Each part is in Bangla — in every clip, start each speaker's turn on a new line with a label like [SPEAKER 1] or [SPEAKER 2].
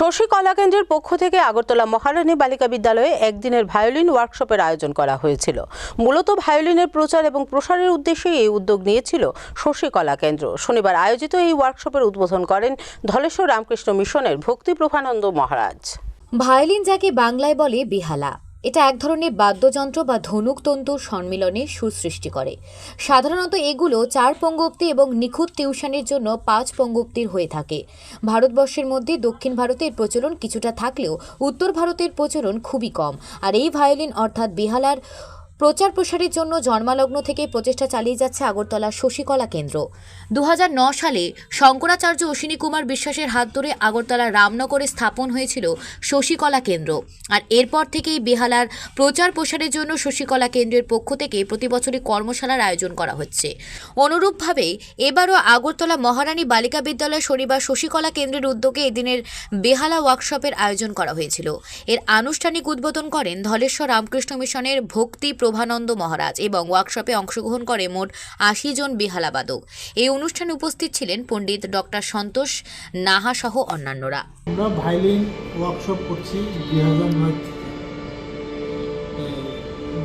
[SPEAKER 1] শশী কলা কেন্দ্রের পক্ষ থেকে আগরতলা মহারানী বালিকা বিদ্যালয়ে একদিনের ভায়োলিন ওয়ার্কশপের আয়োজন করা হয়েছিল। মূলত ভায়োলিনের প্রচার এবং প্রসারের উদ্দেশ্যে এই উদ্যোগ নিয়েছিল শশী কলাকেন্দ্র শনিবার আয়োজিত এই ওয়ার্কশপের উদ্বোধন করেন ধলেশ্বর রামকৃষ্ণ মিশনের ভক্তি প্রভানন্দ মহারাজ।
[SPEAKER 2] ভায়োলিন যাকে বাংলায় বলে বেহালা। এটা এক ধরনের বাদ্যযন্ত্র বা ধনুক তন্তুর সম্মিলনে সুর সৃষ্টি করে। সাধারণত এগুলো চার পঙ্গক্তি এবং নিখুঁত টিউশনের জন্য পাঁচ পঙ্গক্তির হয়ে থাকে। ভারতবর্ষের মধ্যে দক্ষিণ ভারতের প্রচলন কিছুটা থাকলেও উত্তর ভারতের প্রচলন খুবই কম। আর এই ভায়োলিন অর্থাৎ বেহালার প্রচার প্রসারের জন্য জন্মালগ্ন থেকে প্রচেষ্টা চালিয়ে যাচ্ছে আগরতলা শশীকলা কেন্দ্র। দু সালে শঙ্করাচার্য অশ্বিনী কুমার বিশ্বাসের হাত ধরে আগরতলা রামনগরে স্থাপন হয়েছিল শশীকলা কেন্দ্র। আর এরপর থেকেই বেহালার প্রচার প্রসারের জন্য শশীকলা কেন্দ্রের পক্ষ থেকে প্রতি বছরই কর্মশালার আয়োজন করা হচ্ছে। অনুরূপভাবে এবারও আগরতলা মহারানী বালিকা বিদ্যালয় শনিবার শশীকলা কেন্দ্রের উদ্যোগে এদিনের বেহালা ওয়ার্কশপের আয়োজন করা হয়েছিল। এর আনুষ্ঠানিক উদ্বোধন করেন ধলেশ্বর রামকৃষ্ণ মিশনের ভক্তি প্রভানন্দ মহারাজ এবং ওয়ার্কশপে অংশগ্রহণ করে মোট আশি জন বেহালাবাদক এই অনুষ্ঠানে উপস্থিত ছিলেন পণ্ডিত ডক্টর সন্তোষ নাহা সহ অন্যান্যরা।
[SPEAKER 3] আমরা ভায়োলিন ওয়ার্কশপ করছি দুই হাজার নয়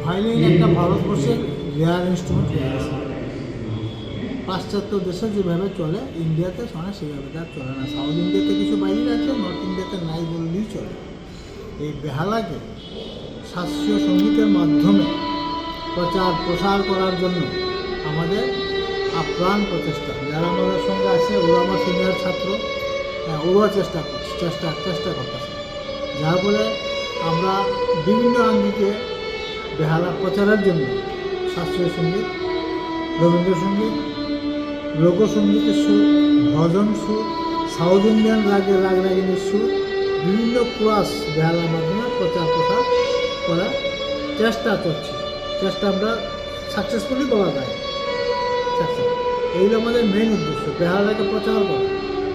[SPEAKER 3] ভায়োলিন একটা ভারতবর্ষের রেয়ার ইনস্ট্রুমেন্ট হয়ে গেছে। পাশ্চাত্য দেশে যেভাবে চলে, ইন্ডিয়াতে শোনে সেভাবে তার চলে না। সাউথ ইন্ডিয়াতে কিছু ভায়োলিন আছে নর্থ ইন্ডিয়াতে নাই বললেই চলে। এই বেহালাকে শাস্ত্রীয় সঙ্গীতের মাধ্যমে প্রচার প্রসার করার জন্য আমাদের আপ্রাণ প্রচেষ্টা। যারা আমাদের সঙ্গে আছে, ওরা আমার সিনিয়র ছাত্র হ্যাঁ ওরাও চেষ্টা করছে চেষ্টা চেষ্টা করতেছে। যার ফলে আমরা বিভিন্ন আঙ্গিকে বেহালা প্রচারের জন্য শাস্ত্রীয় সংগীত, রবীন্দ্রসঙ্গীত, লোকসঙ্গীতের সুর, ভজন সুর, সাউথ ইন্ডিয়ান রাগের রাগ রাগিনীর সুর, বিভিন্ন ক্লাস বেহালার মাধ্যমে প্রচার প্রসার করার চেষ্টা করছি। চেষ্টা আমরা সাকসেসফুলি বলা যায়। সাকসেস এইগুলো আমাদের মেইন উদ্দেশ্য বেহালাকে প্রচার করা।